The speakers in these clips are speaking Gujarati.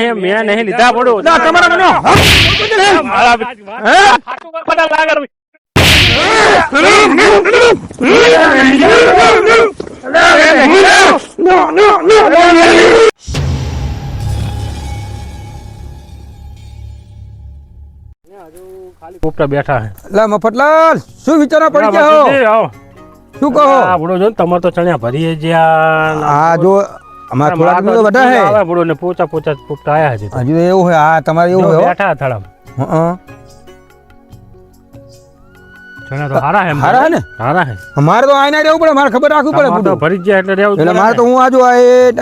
એ મેં નહીં લીધા પડું. ના, તમારા મને બેઠા મફતલાલ શું વિચારો પડી ગયા આવો. શું કહો? આપણો જો તમારે તો ચણ્યા ભરીએ જ્યાં જો અમારા થોડા દિવસ બધા હે. આવે બુડો ને પોચા પોચા પોપટા આયા છે હજુ એવું હોય આ તમારે એવું હોય બેઠા થળામ. હં. ચણ્યા તો હારા હે. હારા હે ને? હારા હે. અમારે તો આઈને રહેવું પડે મારે ખબર રાખવું પડે તો ભરી જાય એટલે રહેવું એટલે મારે તો હું આજુ આ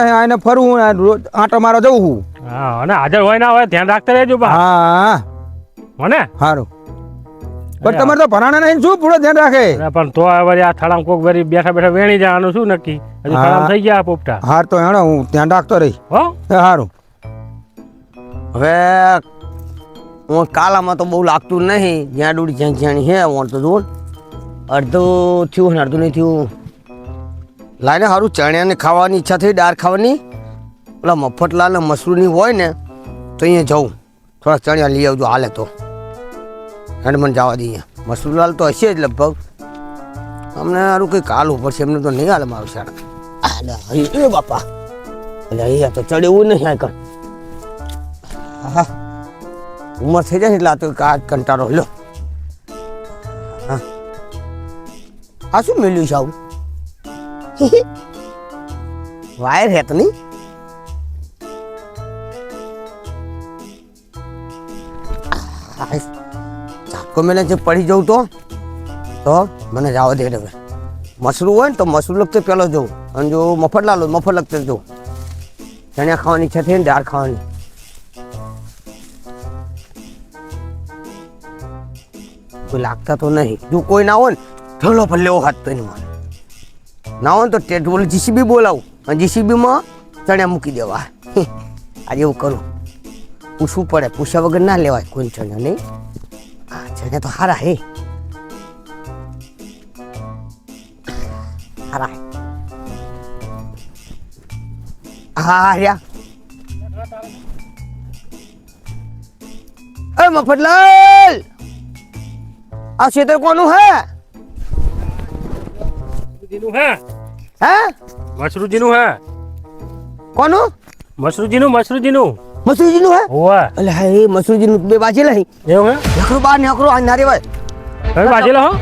આઈને ફરું આ રોજ જવું હું. હા અને હાજર હોય ના હોય ધ્યાન રાખતા રહેજો બા. હા મને? સારું પણ તમારે તો ભરાણા નહીં શું પૂરો ધ્યાન રાખે? પણ તો વળી આ થળામ કોક વરી બેઠા બેઠા વેણી જવાનું શું નક્કી? હજી હા. થઈ ગયા પોપટા? હાર તો હેણો હું ધ્યાન રાખતો રહી હો? હારું. સારું હવે હું કાલામાં તો બહુ લાગતું નહીં જ્યાં ડૂડ જ્યાં જ્યાં હે હું તો જોઉં અડધું થયું ને અડધું નહીં થયું. લાઈને સારું ચણિયાને ખાવાની ઈચ્છા થઈ દાળ ખાવાની. પેલા મફતલાલ ને મસરૂની હોય ને તો અહીંયા જવું થોડા ચણિયા લઈ આવજો હાલે તો. મને જવા દઈએ. મસરૂલાલ તો હશે જ લગભગ. અમને સારું કંઈક હાલવું પડશે, એમને તો નહીં હાલમાં મારું સારા એ બાપા. એટલે અહીંયા તો ચડેવું નહીં આ કણ ઉંમર થઈ જાય એટલે આ તો આ કંટાળો. લો. હા. આ શું મેલ્યું છે આવું? વાયર હેત નહીં? મેલે જે પડી જવું તો? તો મને જવા દે હવે મસરું હોય ને તો મસરું લગતે પેલો જવું અને જો મફત લાલો મફત લગતે જવું ચણિયા ખાવાની ઈચ્છા થઈ ને દાળ ખાવાની. કોઈ લાગતા તો નહીં. જો કોઈ ના હોય ને ઠેલો પર લેવો હાથ તો એની મારે ના હોય તો ટેટ બોલે જીસીબી બોલાવું. અને જીસીબીમાં ચણ્યા મૂકી દેવા. આજે એવું કરું. પૂછવું પડે. પૂછ્યા વગર ના લેવાય કોઈ ચણ્યા, નહીં? ચણ્યા તો હારા હે હારા હે હા રહ્યા એ મફતલાલ આ ક્ષેત્ર કોનું હે મસરૂજીનું હે હે મસરૂજીનું હે કોનું મસરૂજીનું મસરૂજીનું મસૂરજીનું હે? હોવે. એટલે હા એ મસૂરજીનું બે બાજી લઈ એવું હે? નકરું બાર નકરું આ નારે ભાઈ. તમે બાજેલો હો?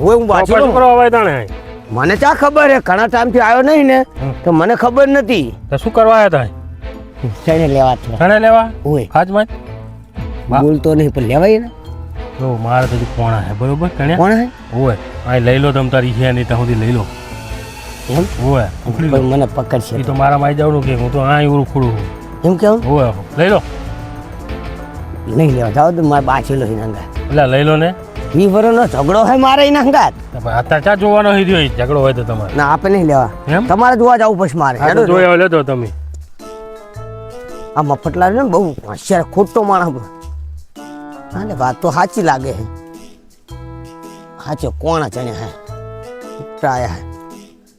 ઓય હું બાજી લઉં કરો હવે તાણે. મને ચા ખબર હે ઘણા ટાઈમથી આવ્યો નહીં ને તો મને ખબર નથી. તો શું કરવા આવ્યા તા ચણે લેવા છે? ચણે લેવા? ઓય. આજમાં બા- બોલતો નહીં પણ લેવાય ને તો મારે તો કોણા હે બરોબર ચણ્યા કોણ હે? ઓય આ લઈ લો તમ તારી છે નહીં ત્યાં સુધી લઈ લો. એમ? ઓય લો. મને પકડશે. તો મારા માં જવાનું કે હું તો આ ઉરું ખુડું એમ ઓય લઈ લો નહીં લેવા જાઓ તો મારે બાજી લો હિનાંગા એટલે લઈ લો ને વી વરોનો ઝઘડો હોય મારે હિનાંગા અત્યારે ચા જોવાનો હોય રહ્યો ઝઘડો હોય તો તમારે ના આપે નહીં લેવા તમારે જોવા જવું પછી મારે હા જોઈ આવ્યો લેતો તમે આ મફતલાલ ને બહુ હોશિયાર ખોટો માણસ હા ને વાત તો સાચી લાગે છે સાચો કોણ ચણ્યા હે ઉપટાયા હે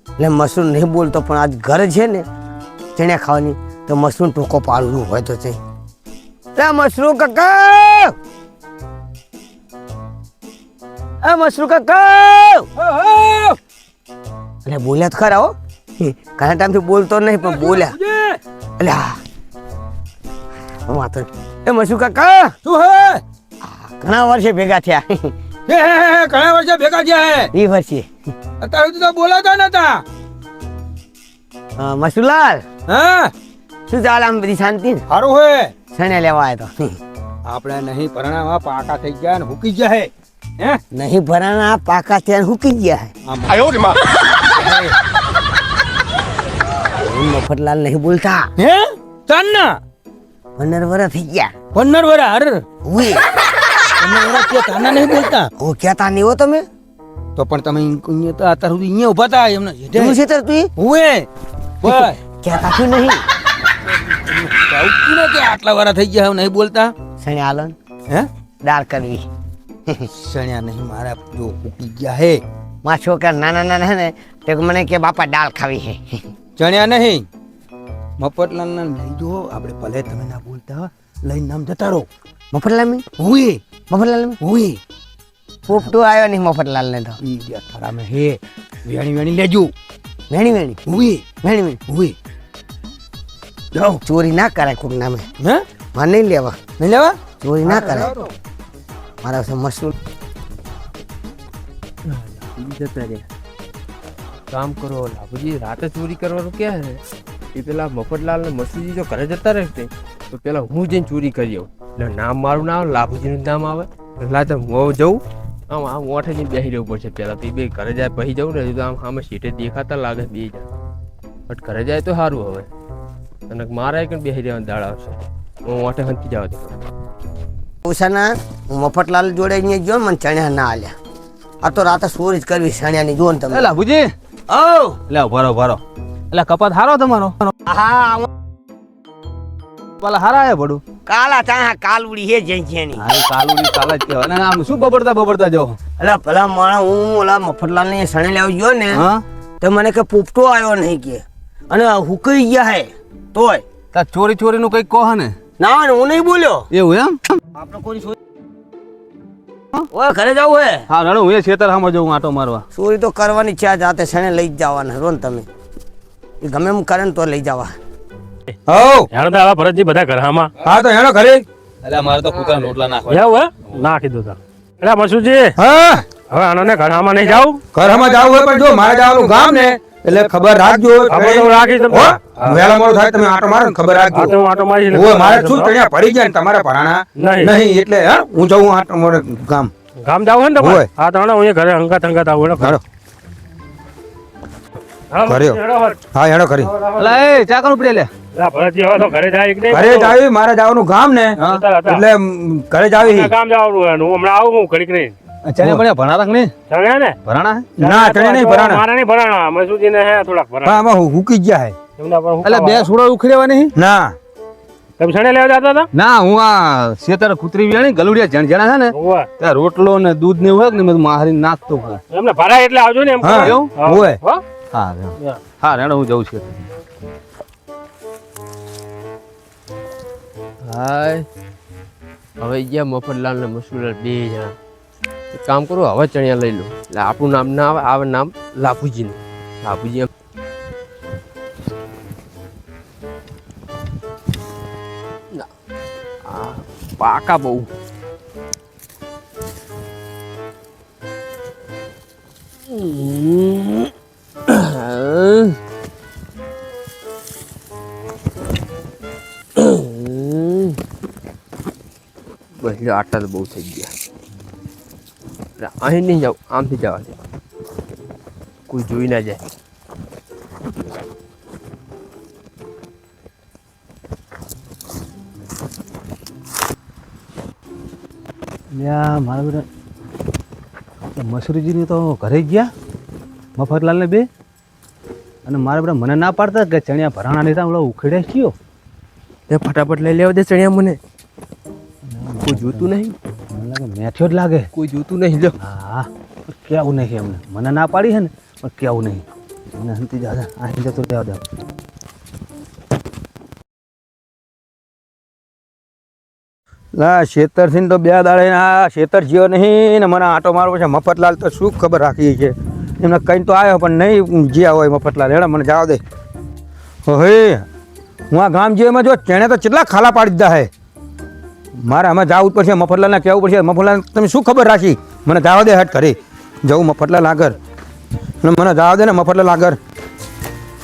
એટલે મશરૂમ નહીં બોલતો પણ આજ ઘર છે ને ચણ્યા ખાવાની તો મશરૂમ ટૂંકો પાડવું હોય તો તે મશરૂમ કાકા! એ મશરૂમ કાકા! અરે બોલ્યા તો ખરા હો. ઘણા ટાઈમથી બોલતો નહીં પણ બોલ્યા. હું વાતો એ મશરૂમ કાકા! શું હે? ઘણા વર્ષે ભેગા થયા. ઘણા વર્ષે ભેગા થયા એ વર્ષે. અત્યારે તો બોલાતા નતા. મસુલાલ હા? શું ચાલે આમ બધી શાંતિ ને? સારું હે. શણે લેવા આવ્યો તો? આપણે નહીં પરણામાં પાકા થઈ ગયા ને હુકી ગયા હે. હે? નહીં ભરાના પાકા ત્યાં હુકી ગયા હે. આયો રે માં. મફતલાલ નહીં બોલતા. હે? તાન્ના? પંદર વર્ષ થઈ ગયા. પંદર વરા અર ઉઈ પન્નર વરા કે તાના નહીં બોલતા. હું કહેતા નહીં હો તમે? તો પણ તમે અહીંયા તો અત્યાર સુધી અહીંયા ઊભા હતા એમને તું છે તાર તું હુએ બોય કહેતા છું નહીં. કે આટલા વરા થઈ ગયા હવે નહીં બોલતા? શણે આલો હે? દાળ કરવી. સણ્યા નહીં મારા જો ઉકી ગયા હે. મારા છોકરા નાના નાના હે ને તે મને કે બાપા દાળ ખાવી હે. ચણ્યા નહીં? મફતલાલને લઈ જો આપણે ભલે તમે ના બોલતા લઈને નામ જતા રહો. મફતલાલ મી હુંય. મફતલાલ મી હુંય. પોપટો આવ્યો નહીં મફતલાલ ને તો. ઈ જે થરામે હે. વેણી વેણી લેજો. વેણી વેણી? હુંય. વેણી વેણી? હુંય. જાઓ ચોરી ના કરાય કોક નામે. હે? મારે નહીં લેવા. નહીં લેવા? ચોરી ના કરાય. મારા પાસે મશરૂમ. જતા રે. કામ કરો લાભુજી રાતે ચોરી કરવાનું ક્યાં છે એ પેલા મફતલાલ ને મસીજી જો ઘરે જતા રહેશે તો પેલા હું જઈને ચોરી કરી આવું. એટલે નામ મારું ના આવે લાભુજીનું નામ આવે. એટલે તો હું જઉં. આમ આમ ઓઠે જઈને બેસી રહેવું પડશે પેલા. તો બે ઘરે જાય પછી જવું ને તો આમ સામે સીટે દેખાતા લાગે બે જણ. બટ ઘરે જાય તો સારું હવે. અને મારા એક બેસી રહેવાનું દાડા આવશે. હું ઓઠે હંચી જવા દે ઉષાના હું મફતલાલ જોડે અહીંયા ગયો મને ચણ્યા ના આલ્યા. આ તો રાતે સોરી જ કરવી ચણ્યાની જો ને તમે. એલા ભુજી ઓ લે ભરો ભરો એટલે કપાત હારો તમારો. હા પેલા હારા આયા ભડું. કાલા ચણા કાલુડી હે જઈ જેની હા કાલુડી કાલા જ કહેવાય. અને આમ શું બબડતા બબડતા જો અલા ભલા માણા હું ઓલા મફતલાલ ને સણે લેવા ગયો ને હા? તો મને કે પોપટો આવ્યો નહીં કે. અને હુકઈ ગયા હે. તોય. તાર ચોરી ચોરી નું કઈ કહો ને ના ના, હું નહીં બોલ્યો. એવું એમ? આપણે કોઈ ચોરી ઓય ઘરે જવું હે. હા રણો હું એ ખેતર સામે જવું આટો મારવા. ચોરી તો કરવાની છે જાતે સણે લઈ જ જવાના રોન તમે. એ ગમે એમ કરે તો લઈ જવા. હો હેણો તો આવા ભરતજી બધા ઘર હામાં હા તો હેણો ઘરે. અલ્યા મારે તો કૂતરા રોટલા નાખવા જાવ હે? નાખી દો તા. અલ્યા મસુજી હા. હવે આનોને ઘર હામાં નહીં જાવ ઘરમાં જાવ હોય પણ જો મારે જવાનું ગામ ને એટલે ખબર રાખજો રાખીશ તમને. હો? થાય તમે આટો મારો ખબર રાખજો આટો મારે શું તણ્યા પડી જાય ને તમારા ભરાણા નહીં. નહીં એટલે હા હું જઉં આટો મારે ગામ ગામ જાવ ને હોય. હા તો હું ઘરે હંગાત હંગાત આવું હેડો. હાલો હા. હેડો, કરી લે ઘરે જાય કે નહીં? ઘરે જ આવી મારે જવાનું ગામ ને. એટલે ઘરે જાવી ગામ જવાનું હમણાં આવું હું ઘડીક નહીં ચણે બને ભણા ને? જાણ્યા ને ભરાણા ના તને નહીં ભરાણા મારે નહીં ભરાણા મસુજીને હે થોડાક ભરાણા આમાં હું હુકી જ જાય એમના પર હું એટલે બે સુડા ઉખડ્યા નહીં? ના. તમે સણે લેવા જતા હતા? ના હું આ ખેતર કૂતરી વ્યાણી ગલુડિયા જણ જણા છે ને ત્યાં રોટલો ને દૂધ ને હોય ને મેં મારી નાખતો હોય. એમને ભરાય એટલે આવજો ને એમ હા, એવું? હા. હોય. હા. હા હું. જઉં છું. હાય. હવે ગયા મફતલાલ ને મસુલાલ બે જણા. એક કામ કરો, હવે ચણિયા લઈ લો. એટલે આપણું નામ ના આવે આવે નામ લાભુજીનું. લાભુજી પાકા બહુ. આટલા તો બહુ થઈ ગયા. એટલે અહીં નહીં જાઉં આમથી જવા દે. કોઈ જોઈ ના જાય. મારા બેટા મસૂરીજીની તો ઘરે ગયા મફતલાલને બે. અને મારા બધા મને ના પાડતા કે ચણિયા ભરાણા લીધા ઓલા ઉખેડ્યા કયો તે ફટાફટ લઈ લેવા દે ચણિયા મને. કોઈ જોતું નહીં. મને મેથ્યો જ લાગે. કોઈ જોતું નહીં જો હા કેવું નહીં એમને. મને ના પાડી છે ને પણ કેવું નહીં. મને હંતી દાદા અહીં જતો રહેવા દે. ના શેતરથી તો બે દાડે આ શેતર જ્યો નહીં ને મને આટો મારવો છે. મફતલાલ તો શું ખબર રાખી છે. એમને કંઈ તો આવ્યો પણ નહીં જ્યાં હોય મફતલાલ. હેડા મને જવા દે. હે હું આ ગામ જે જો તેણે તો કેટલા ખાલા પાડી દીધા હે. મારે આમાં જવું પડશે મફતલાલને કહેવું પડશે મફતલાલ તમે શું ખબર રાખી? મને જવા દે હટ ઘરે. જવું મફતલાલ આગળ. મને જવા દે ને મફતલાલ આગળ.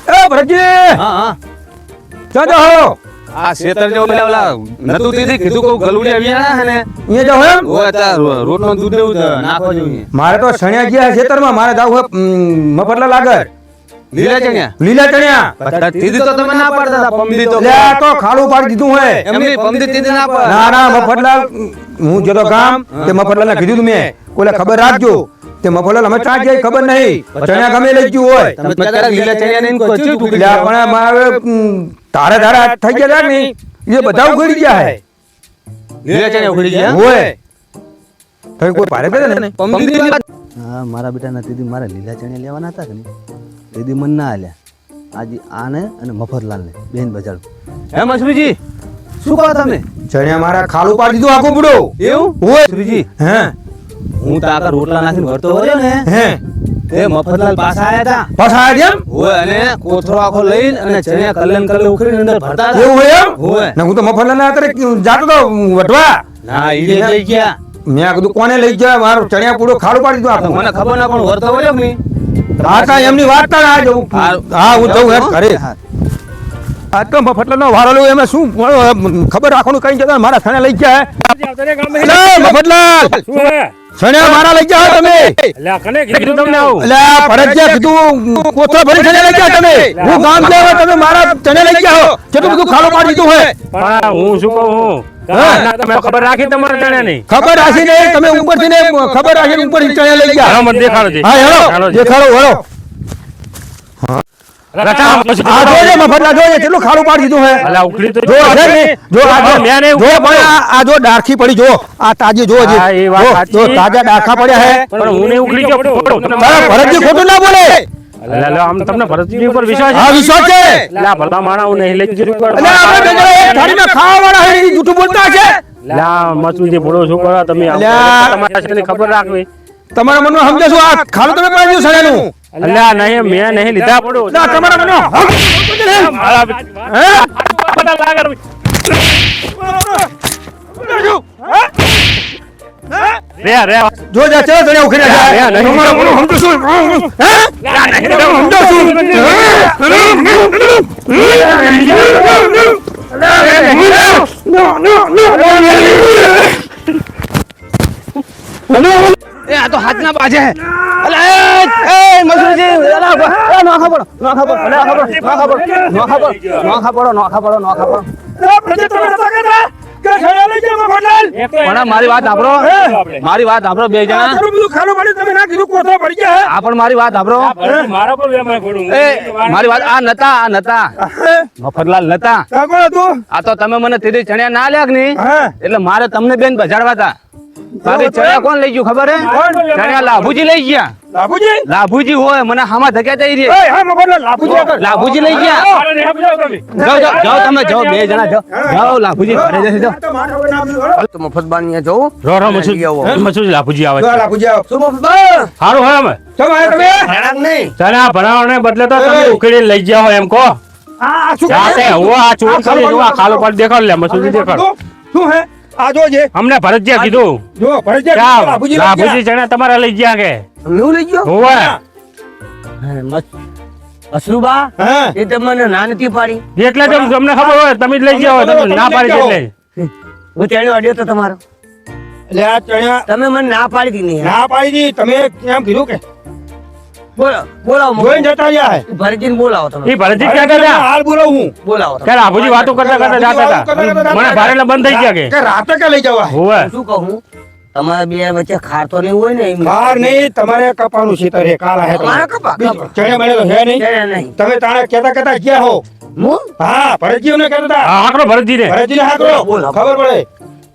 એ ભરતજી! હા હા. ચાલો આ શેતર જો પેલા ઓલા નતું દીધી કીધું કહું ગલુડિયા વ્યાણા છે ને? અહીંયા જાઓ એમ? ઓ તા રોટનો દૂધ ને નાખવા જોઈએ મારે તો સણ્યા ગયા ખેતરમાં મારે જાવ મફતલાલ આગળ. લીલા ચણિયા. લીલા ચણિયા. દીધી તો તમે ના પાડતા હતા પમદી તો. લે તો ખાડું પાડી દીધું હોય. એમની પમદી ના પાડ. ના ના મફતલાલ હું જતો ગામ તે મફતલાલને કીધું તું મેં. કોલે ખબર રાખજો. તે મફતલાલ અમે ચાં જાય ખબર નહીં. ચણિયા ગમે લઈ ગયું હોય. તમે લીલા ચણિયા ને તું એટલે પણ મારે તારે તારા થઈ ગયા ને એ બધા ઉઘડી ગયા હે. લીલા ચણિયા ઉખડી ગયા? હોય. તમે કોઈ ભારે કરે ને? પમદી હા મારા બેટા ના દીદી મારે લીલા ચણિયા લેવાના હતા કે નહીં? દીદી મન ના હાલે. આજે આને અને મફતલાલને બેન બજાડું હે મશ્રીજી શું કહો તમે? ચણિયા મારા ખાલું પાડી દીધું આખું બુડો. એવું? હોય. શ્રીજી હે. હું. તો આખા રોટલા નાખીને ભરતો વર્યો ને હે. એ મફતલાલ પાછા આયા હતા પાછા આવ્યા એમ? હોય અને કોથરો આખો લઈને અને ચણિયા કલ્યાણ કલ્લે ઉખડીને અંદર ભરતા હતા. એવું હોય એમ? હોય. ને હું તો મફતલાલના અત્યારે જાતો તો વટવા ના ઈ લઈ ગયા. મેં કીધું કોને લઈ ગયા? મારો ચણિયા પૂડો ખાડું પાડી દીધું આખું. મને ખબર ના પણ વર્તો હોય કે કાંઈ એમની વાત તારે આ જવું. હા હું જઉં એમ ઘરે. હા. આ તો મફતલાલનો વારો લઉં એમાં શું ખબર રાખવાનું કઈ જતા મારા છણે લઈ ગયા આવતા રે ગામમાં. મફતલાલ! શું હે મારા લઈ ગયા તમે. કને કીધું તમને આવું? એટલે ફરજિયાત કીધું કોથળા ભરી છણે લઈ ગયા તમે. હું ગામ લેવા તમે મારા ચણે લઈ ગયા હો. કેટલું બધું ખાડો પાડી દીધું હે હું શું કહું. ના, ખબર રાખી તમારે ચણ્યા નહીં. ખબર રાખી ને તમે ઉપરથી ખબર રાખી ઉપર ચણ્યા લઈ ખોટું ના બોલે. અલ્યા લો આમ તમને ભરતજી ઉપર વિશ્વાસ છે? હા વિશ્વાસ છે. લા ભલા માણા હું નહીં લઈ જરૂર પર અલ્યા આપણે બેગડો એક થાળીમાં ખાવા વાળા હે જૂઠું બોલતા છે લા મચુજી ભોળો શું કરો તમે તમારા છે ખબર રાખવી. તમારા મનમાં સમજો છો આ ખાલો તમે પણ જો સડેલું અલ્યા નહીં મેં નહીં લીધા પડો. ના તમારા મનમાં હમ મારા હે? પતા લાગર હે? રે રે જો જા ચલો તને ઉખડી યા, જાય યા, નહીં. તમારા મનમાં સમજે શું? હે? એ આ તો હાથના બાજે હે. અલે એ મસરૂજી અલે નોખા પડો નોખા પડો નોખા પડો નોખા પડો નોખા પડો નોખા પડો નોખા પડો. નોખા પડો પણ મારી વાત આપડો મારી વાત સાંભળો બે જણા. આ પણ મારી વાત આપડો મારા પર એ મારી વાત આ નતા આ નતા. મફતલાલ નતા. આ તો તમે મને તીધી ચણ્યા ના લ્યા ની એટલે મારે તમને બેન બજાડવા હતા. બાકી ચણ્યા કોણ લઈ ગયું ખબર હે? ચણ્યા લાભુજી લઈ ગયા. લાભુજી? હોય મને હામાં ધક્યા થઈ રહી લાભુજી લઈ ગયા. જાઓ જાઓ જાઓ તમે જાઓ બે જણા જાઓ. જાઓ લાભુજી ઘરે જશે જાઓ. તો મફત બાની જવું રો આવો. લાપુજી આવે. શું હેરાન નહીં. તને ભરાવાને બદલે તો તમે ઉખેડી લઈ હોય એમ કહો. આ ચોર કરી આ ખાલો પર દેખાડ લે મસુજી દેખાડ. શું હે? આ જોજે હમણે ભરતજીયા કીધું. જો ભરતજીયા લઈ લાભુજી ચણા તમારા લઈ ગયા કે? એવું લઈ ગયો? હોવે અસરુબા એ તમને ના નથી પાડી. એટલે તો તમને ખબર હોય તમે જ લઈ ગયા હોય તમે ના પાડી એટલે. હું. તેનો અડ્યો તો તમારો. એટલે આ ચણ્યા તમે મને ના પાડી દીધી. ના પાડી દી તમે કેમ કીધું કે? બોલો બોલાવો જોઈને જતા રહ્યા હે? બોલાવો તમે. એ ભરતજી ક્યાં ગયા હાલ બોલાવું હું. બોલાવો કે લાભુજી વાતો કરતા કરતા જાતા હતા? મને ભારે બંધ થઈ ગયા કે? કે રાતે કે લઈ જવા હોવે. શું કહું? તમારા બે વચ્ચે ખાતો નહીં હોય ને ખાર નહીં તમારે કપાનું છે હે કાળા હે અમારા કપા, કપા. ચણે બને હે નહીં. તમે તાણે કેતા કેતા ગયા હો. હું? હા ભરતજી અમને હતા. ખબર પડે.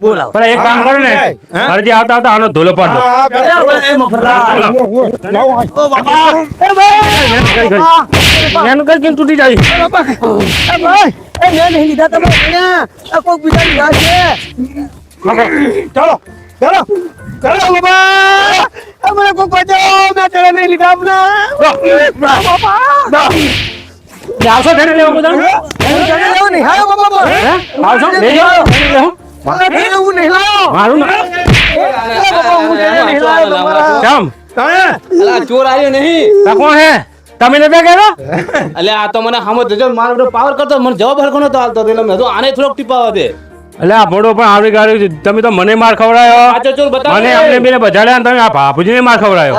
બોલાવો. પણ એક કામ કરો ને હરજી આવતા આવતા આનો ધોલો પાડો એનું કઈ કેમ તૂટી જાય? એ મેં નહીં લીધા તમે આ કોઈક બીજા લીધા છે. ચાલો ચાલો ચાલો બાબા અમને કોઈ બચાવો મેં તને નહીં લીધા અમને. આવશો તેને લેવા બધા? આવશો? લેવા. લેવું નહીં. લાવો. મારું ના. કેમ ચોર આવ્યો નહીં. આ કોણ હે? તમે નતા કહેતા એટલે આ તો મને હામો જજો મારો બધો પાવર કરતો મને જવાબ હરખો નતો હાલતો એટલે મેં તો આને થોડોક ટીપાવા દે. એટલે આ ભોળો પણ આવડી ગાડી તમે તો મને માર ખવડાયો. મને અમને બેને બજાડ્યા અને તમે આ બાપુજીને માર ખવડાયો.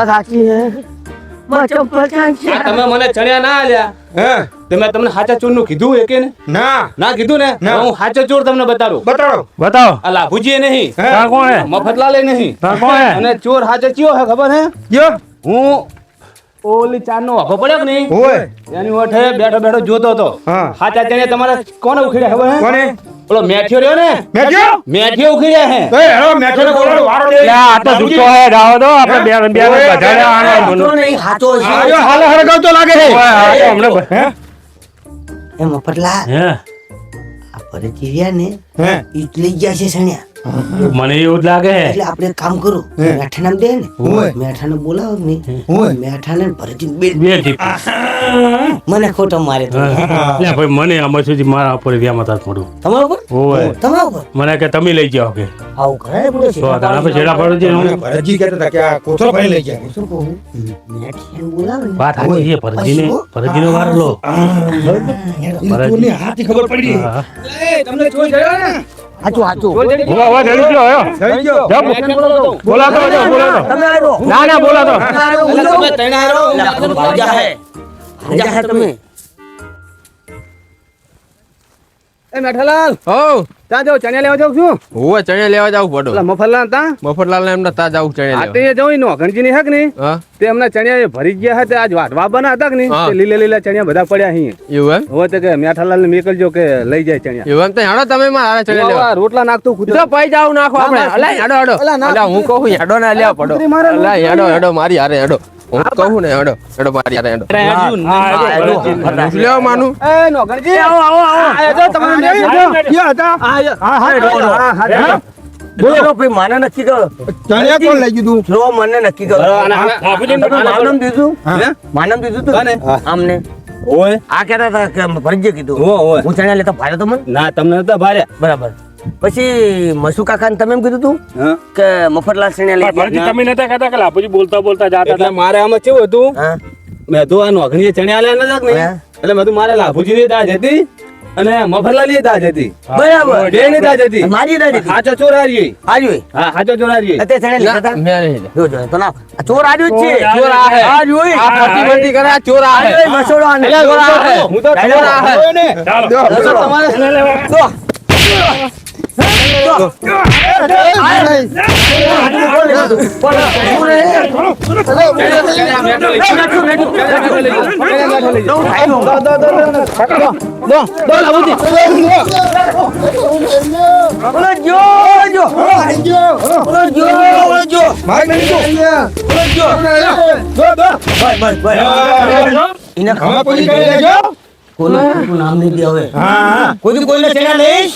તમે મને ચણ્યા ના આલ્યા. હે? તે મેં તમને સાચા ચોરનું કીધું કે ને? ના. ના કીધું ને? હું સાચા ચોર તમને બતાડું. બતાડો. બતાવો. આ લાભુજી નહીં. કોણ હે? મફતલાલે નહીં. કોણ હે? અને ચોર સાચો ચિયો હે ખબર હે? જો હું ઓલી ચાર નો વાઘો પડ્યો હોય એની ઓઠે બેઠો બેઠો જોતો હતો. હા. સાચા ચણ્યા તમારે કોને ઉખેડ્યા ખબર હે? કોને? ઓલો મેઠિયો રહ્યો ને? મેઠિયો? મેઠિયો ઉખેડ્યા હે. એ હેલો મેઠિયો બોલો વારો દે એટલે આ તો જૂઠો હે રાવો દો આપણે બે બે બજાડ્યા આનો નહીં, હાચો છે. હાલ હરગાવતો લાગે છે. ઓય, આ તો હમણાં હે? એ મફતલાલ હે? આ ભરતજી રહ્યા ને હે? ઈ લઈ ગયા છે સણ્યા. મને એવું જ લાગે. એટલે આપણે કામ કરું. મેઠાને દે ને મેઠાને બોલાવો ને મેઠાને ને બે બે મને ખોટો મારે તો. ભાઈ મને આમાં સુધી મારા ઉપર વ્યામાં તાત મળું તમારા ઉપર? ઓય તમારા ઉપર? મને કે તમે લઈ જાઓ કે. આવું કરે બોલે છે. તો આપણે છેડા પડો છે. હું ભરજી કહેતા હતા કે આ કોથળો ભાઈ લઈ જાય શું કહું? મેઠાને બોલાવો વાત સાચી છે ભરજીને ભરજીનો વાર લો. ભરજીને હાથી ખબર પડી. હા. હાચું હાચું. ઊભા ઊભા જલ્દી ગયો આયો થઈ ગયો જાઓ, બોલાતો તમે આવ્યો ના ના બોલાતો રાજા હે. રાજા હે તમે. એ મેઠાલાલ હો ત્યાં જાઉં ચણિયા લેવા જાઉં છું? હોવે ચણિયા લેવા જાવું પડો પેલા મફતલાલ ત્યાં? મફતલાલ ને એમને તા જાવું ચણિયા આ તે જવું નો ગણજીની હકની તે એમના ચણિયા ભરી ગયા હતા આજ વાટવા બના હતા લીલા લીલા ચણિયા બધા પડ્યા અહીં. એવું એમ? હવે તો કે મેઠાલાલ ને મેકલજો કે લઈ જાય ચણિયા. એવું એમ? તો હેડો તમે મારા ચણિયા લેવા. રોટલા નાખતું ખુદ તો પૈ જાવ નાખો આપણે. અલા હેડો હેડો. અલા, હું કહું હેડો ના લેવા પડો. અલા હેડો હેડો મારી હારે હેડો. હું કહું ને હેડો હેડો મારી હારે હેડો. હું માનું. એ નો આવો આવો આવો. આ જો તમે લઈ જાઓ. ક્યાં હતા હા હા હા હા હા બોલો. ભાઈ માને નક્કી કરો ચણિયા કોણ લઈ ગયું જો મને નક્કી કરો માનમ દીધું? માનમ દીધું તું? આમને? ઓય. આ કહેતા હતા કે ભરજે કીધું. હું ચણ્યા લેતા ભારે તો મને? ના તમને નતા ભારે બરાબર. પછી મસુ કાકા તમે એમ કીધું તું કે મફતલાલ સિંહ તમે નતા કહેતા કે લાપુજી બોલતા બોલતા જાતા એટલે હતા? મારે આમાં કેવું હતું? મેં તો આ નોકરી ચણ્યા લે નતા ને એટલે મેં તો મારે લાભુજી ની દાજ હતી અને મફતલાલની દાજ હતી. બરાબર. બે ની દાજ હતી. મારી દાદી હાચો ચોર હારી આવ્યું હા હાચો ચોર હારી તે ચણ્યા લેતા હતા? મેં જો જો તો ના. ચોર આવ્યું જ છે. ચોર આ હે. આ જોઈ આ ફટી કરે આ ચોર આ હે. મસોડો આને. ચોર આ હે. હું તો ચોર આ હે. ચાલો. તો તમારે જો. કોઈનું નામ નહીં દે હવે કોઈ કોઈને ચેડા લઈશ?